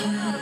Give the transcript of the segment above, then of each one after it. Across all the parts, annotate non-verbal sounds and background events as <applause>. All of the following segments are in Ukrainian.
Yeah. <laughs>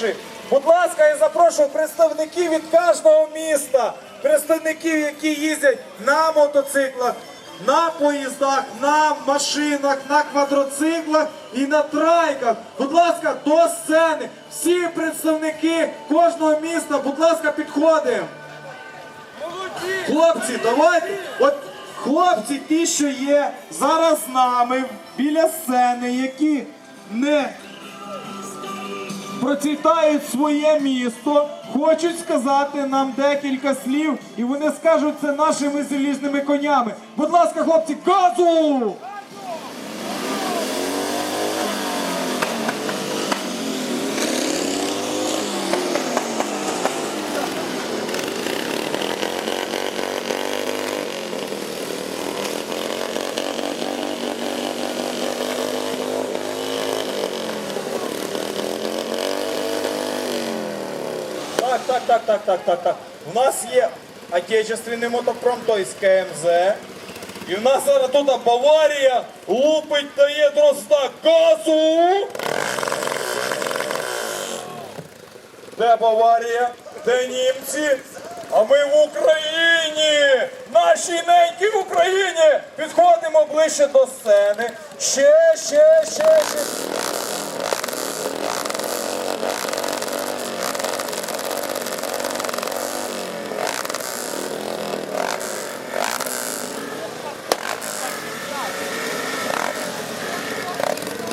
хвилинки. Будь ласка, я запрошую представників від кожного міста, представників, які їздять на мотоциклах, на поїздах, на машинах, на квадроциклах і на трайках. Будь ласка, до сцени. Всі представники кожного міста, будь ласка, підходимо. Хлопці, давайте. От хлопці, ті, що є зараз з нами біля сцени, які не процвітають своє місто, хочуть сказати нам декілька слів, і вони скажуть це нашими залізними конями. Будь ласка, хлопці, газу! Так, так, так, так, так, так. У нас є отечественний мотопром, тобто КМЗ. І в нас зараз тут Баварія лупить дає дрозда газу. Де Баварія? Де німці? А ми в Україні! Наші неньки в Україні! Підходимо ближче до сцени. Ще, ще, ще, ще.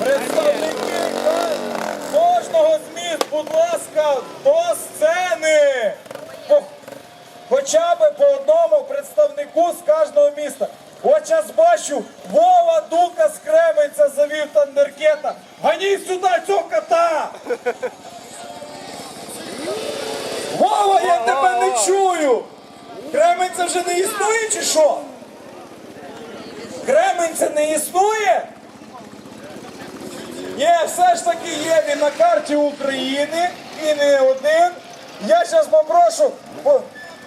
Представники кожного з міст, будь ласка, до сцени. По- Хоча б по одному представнику з кожного міста. От зараз бачу, Вова Дука з Кременця завів тандеркета. Ганіть сюди цього Вова, я тебе не чую! Кременця вже не існує чи що? Кременця не існує? Ні, все ж таки є він на карті України і не один. Я зараз попрошу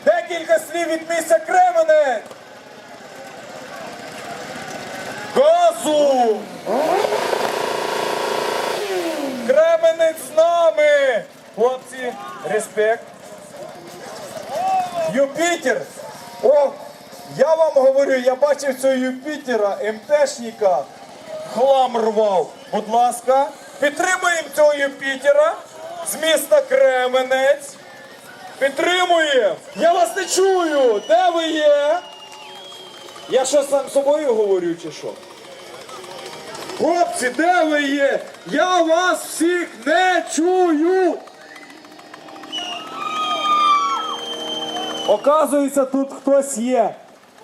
декілька слів від місця Кременець. Газу! Кременець з нами! Хлопці, респект. Юпітер! О, я вам говорю, я бачив цього Юпітера, МТшника, хлам рвав. Будь ласка, підтримуємо цього Юпітера з міста Кременець. Підтримуємо! Я вас не чую! Де ви є? Я що сам собою говорю чи що? Хлопці, де ви є? Я вас всіх не чую! Оказується, тут хтось є.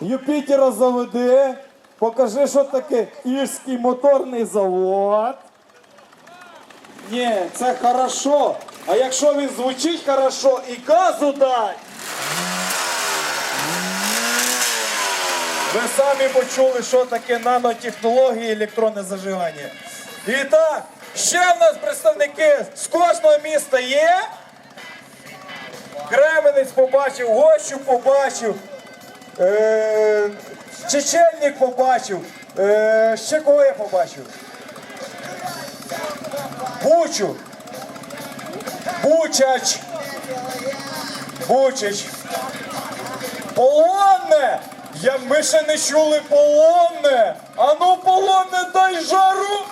Юпітера заведи. Покажи, що таке Ірський моторний завод. Ні, це хорошо. А якщо він звучить хорошо і газу дай. Ви самі почули, що таке нанотехнології електронне зажигання. І так, ще в нас представники з кожного міста є. Кременець побачив, Гощу побачив, е, Чечельник побачив. Е, ще кого я побачив? Бучу. Бучач. Бучач. Полонне! Я, ми ще не чули полонне! Ану, полонне, дай жару!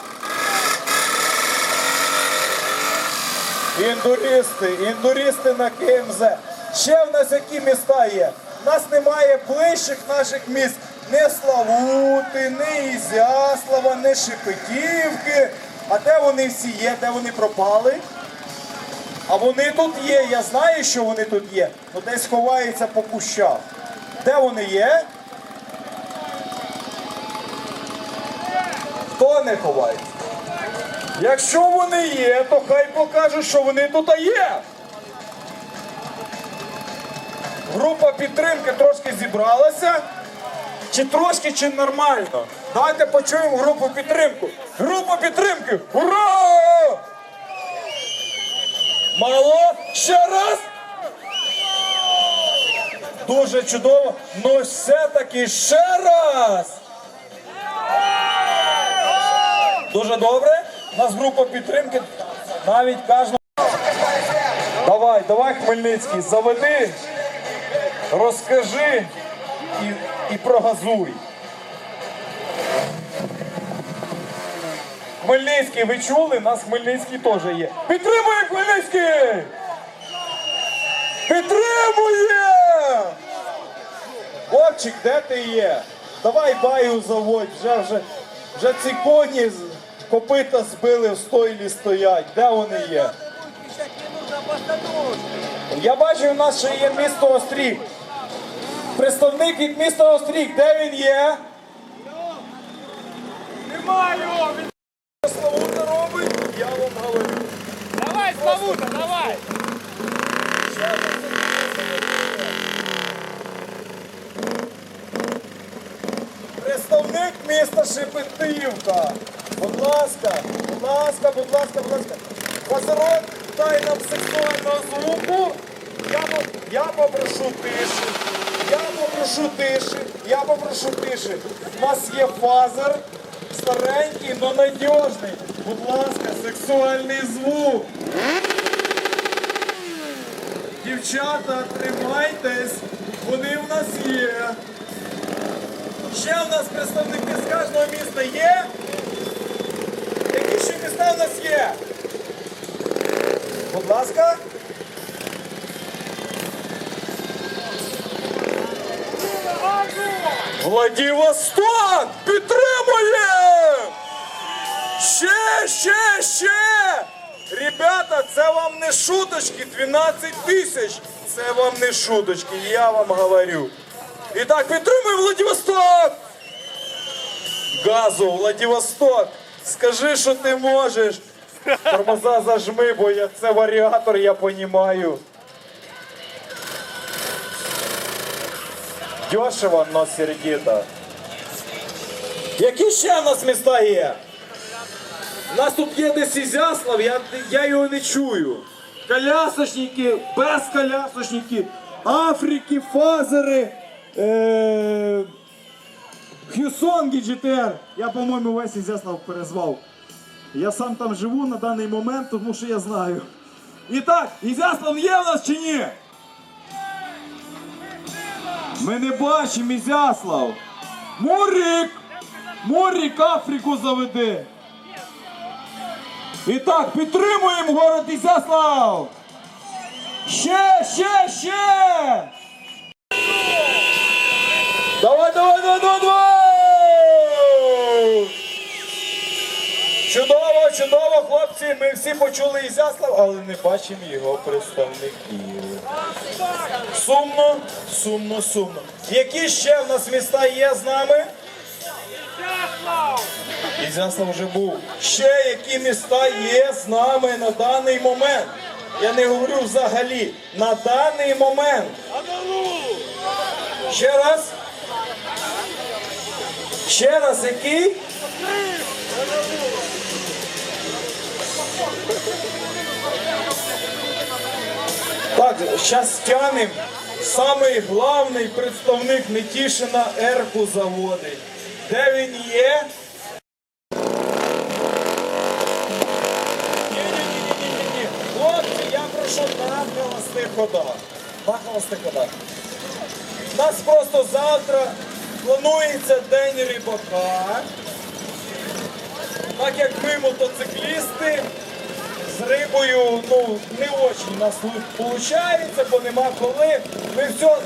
Індуристи, індуристи на КМЗ. Ще в нас які міста є? У нас немає ближчих наших міст. Не Славути, не Ізяслава, не Шепетівки. А де вони всі є? Де вони пропали? А вони тут є. Я знаю, що вони тут є. Ну десь ховаються по кущах. Де вони є? Хто не ховається? Якщо вони є, то хай покажуть, що вони тут є. Група підтримки трошки зібралася. Чи трошки, чи нормально? Давайте почуємо групу підтримки. Група підтримки! Ура! Мало? Ще раз! Дуже чудово. Ну все-таки ще раз! Дуже добре. У нас група підтримки. Навіть кожного. Давай, давай, Хмельницький, заведи, розкажи і, і прогазуй. Хмельницький, ви чули? У нас Хмельницький теж є. Підтримує Хмельницький! Підтримує! Вовчик, де ти є? Давай баю заводь, вже вже, вже ці коні копита збили в стойлі стоять. Де вони є? Я бачу, у нас ще є місто Остріг. Представник від міста Остріг, де він є? Немає його! Він- Славута робить, я вам говорю. Давай, Славута, давай! Представник міста Шепетівка. Будь ласка, будь ласка, будь ласка, будь ласка. Козирок, дай нам сексуального звуку. Я, я попрошу тиші. Я попрошу тиші. Я попрошу тиші. У нас є фазер. Старенький, но надіжний. Будь ласка, сексуальний звук. Дівчата, тримайтесь. Вони в нас є. Ще у нас представники з кожного міста є. Які ще міста у нас є? Будь ласка. Владивосток! Підтримує! Ще, ще, ще! Ребята, це вам не шуточки, 12 тисяч. Це вам не шуточки, я вам говорю. І так, підтримуй Владивосток! Газу, Владивосток, скажи, що ти можеш. Тормоза зажми, бо я, це варіатор, я понімаю. Дешево, но сердито. Які ще в нас міста є? У нас тут є десь Ізяслав, я, я його не чую. Колясочники, без колясочники, Африки, фазери, е- Хьюсонги GTR. Я, по-моєму, весь Ізяслав перезвав. Я сам там живу на даний момент, тому що я знаю. І так, Ізяслав є в нас чи ні? Ми не бачимо Ізяслав. Мурик! Мурик Африку заведи. І так, підтримуємо город Ізяслав! Ще, ще, ще! Давай, давай, давай, давай, давай! Чудово, хлопці! Ми всі почули Ізяслав, але не бачимо його представників. Сумно, сумно, сумно. Які ще в нас міста є з нами? Ізяслав вже був. Ще які міста є з нами на даний момент. Я не говорю взагалі. На даний момент. Ще раз. Ще раз який? Так, зараз тянем. Самий главний представник Нетішина Ерку заводить. Де він є? що на холостих ходах. На холостих ходах. У нас просто завтра планується день рибака. Так як ми мотоциклісти, з рибою ну, не у нас виходить, бо нема коли. Ми все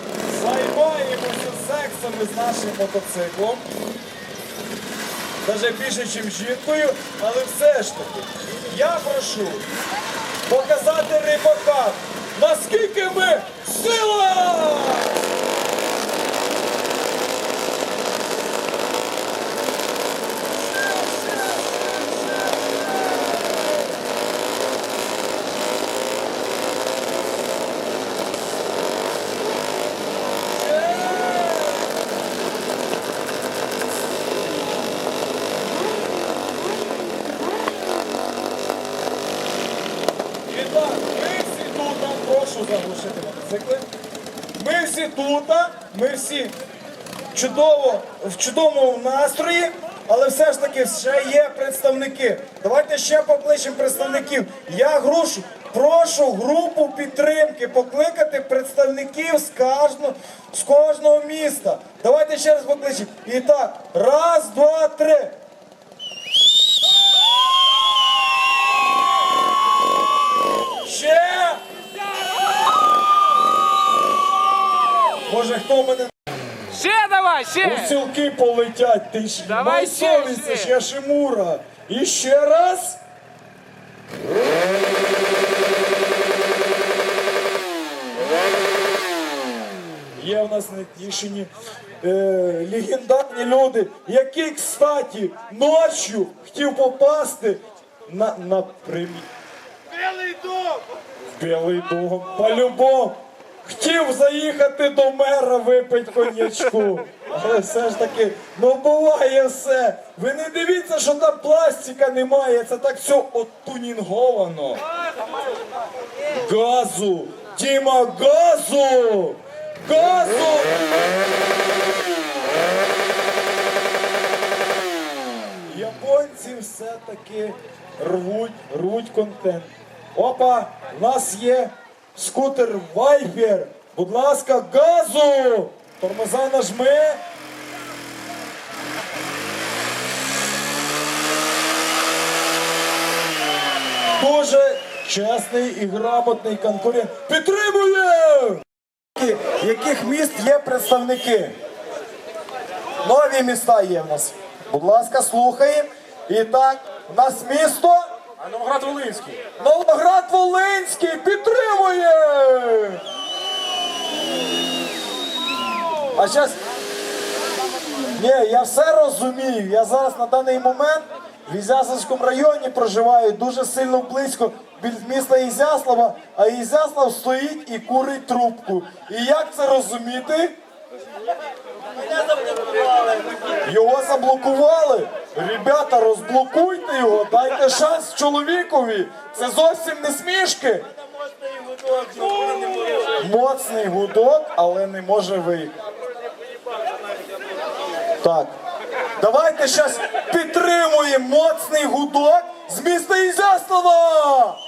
займаємося сексами з нашим мотоциклом. Навіть більше, ніж жінкою, але все ж таки, я прошу показати рибакам, наскільки ми сила! І так, ми всі тут, прошу заглушити мотоцикли. Ми всі тут, ми всі чудово, в чудовому настрої, але все ж таки ще є представники. Давайте ще покличемо представників. Я грушу, прошу групу підтримки покликати представників з кожного, з кожного міста. Давайте ще раз покличемо. І так, раз, два, три. Ще! Може хто мене Ще давай, ще! сілки полетять, ти ж Давай ще, совісти ще. ж я Шимура. І ще раз. Є в нас на Тішині е, легендарні люди, які, кстати, ночью хотів попасти на, на прем'єру. Білий дом! Білий дом, по-любому. Хотів заїхати до мера випити коньячку. Але все ж таки, ну буває все. Ви не дивіться, що там пластика немає, це так все оттунінговано. Газу! Діма, газу! Газу! Японці все-таки рвуть, рвуть контент. Опа, у нас є скутер Viper. Будь ласка, газу! Тормоза нажми. Дуже чесний і грамотний конкурент. Підтримує! Яких міст є представники? Нові міста є в нас. Будь ласка, слухаємо. І так, у нас місто Новоград Волинський. Новоград Волинський підтримує. А зараз. Ні, я все розумію. Я зараз на даний момент в Ізяславському районі проживаю дуже сильно близько біля міста Ізяслава, а Ізяслав стоїть і курить трубку. І як це розуміти? Його заблокували. Ребята, розблокуйте його, дайте шанс чоловікові. Це зовсім не смішки. Моцний гудок, але не може виїхати. Так. Давайте зараз підтримуємо моцний гудок з міста Ізяслава!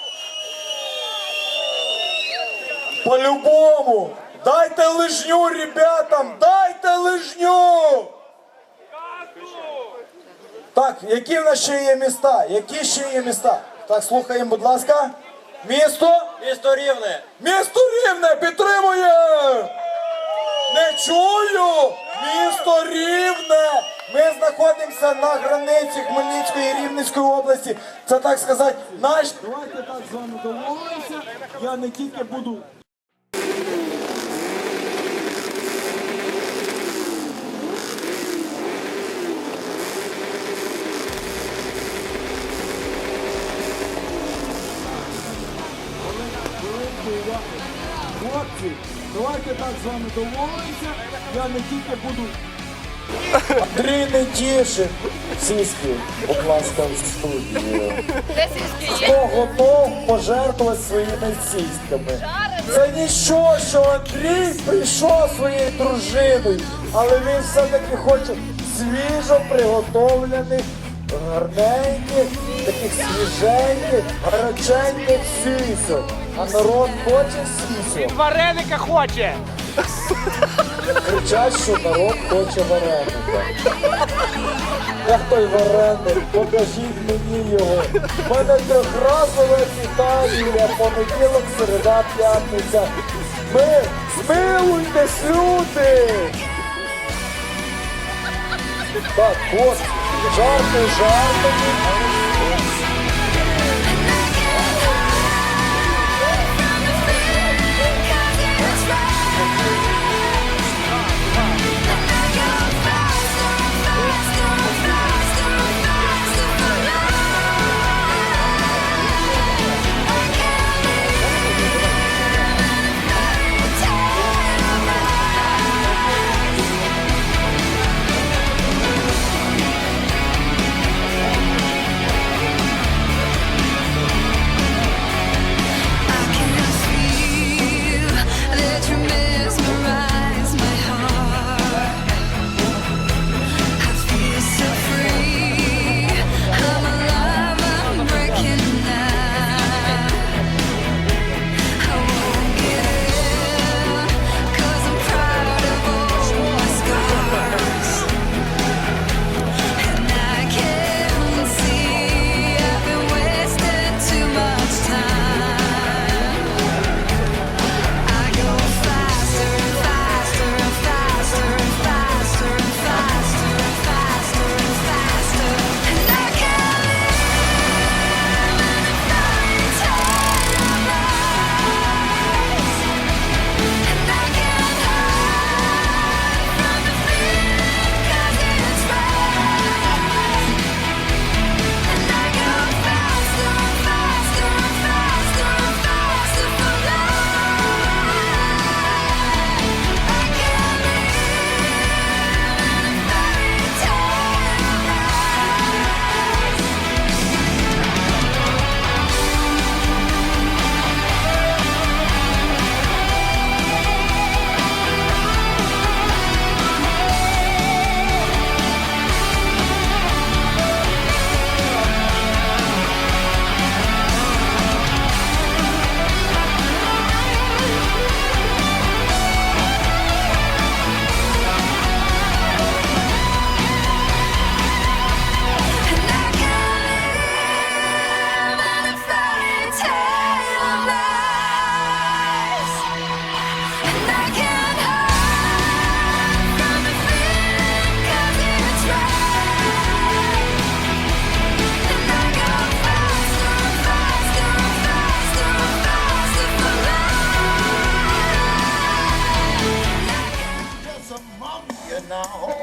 По-любому! Дайте лижню, ребятам! Дайте лижню! Так, які в нас ще є міста? Які ще є міста? Так, слухаємо, будь ласка. Місто? Місто Рівне. Місто Рівне підтримує! Не чую! Місто Рівне! Ми знаходимося на границі Хмельницької і Рівненської області. Це так сказати, наш. Давайте так з вами домовимося. Я не тільки буду. красиво. Хлопці, давайте так з вами домовимося. Я не тільки буду. Три не тіше. Сіськи, будь ласка, в студію. Хто готов пожертвувати своїми сіськами? Це нічого, що Андрій прийшов своєю дружиною, але він все-таки хоче свіжо приготовлених, гарненьких, таких свіженьких, гаряченьких сісок. А народ хоче сісю. Він вареника хоче. Кричать, що народ хоче вареника. Як той вареник, покажіть мені його. У мене трьохразове вітання, понеділок, середа, п'ятниця. Ми змилуйтесь, люди! Так, от, жарти, жарти. 어.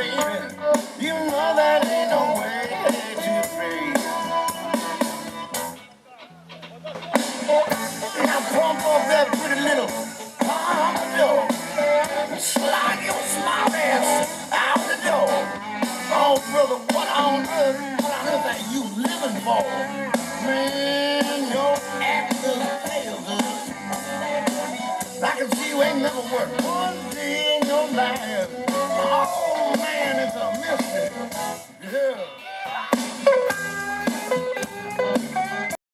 baby.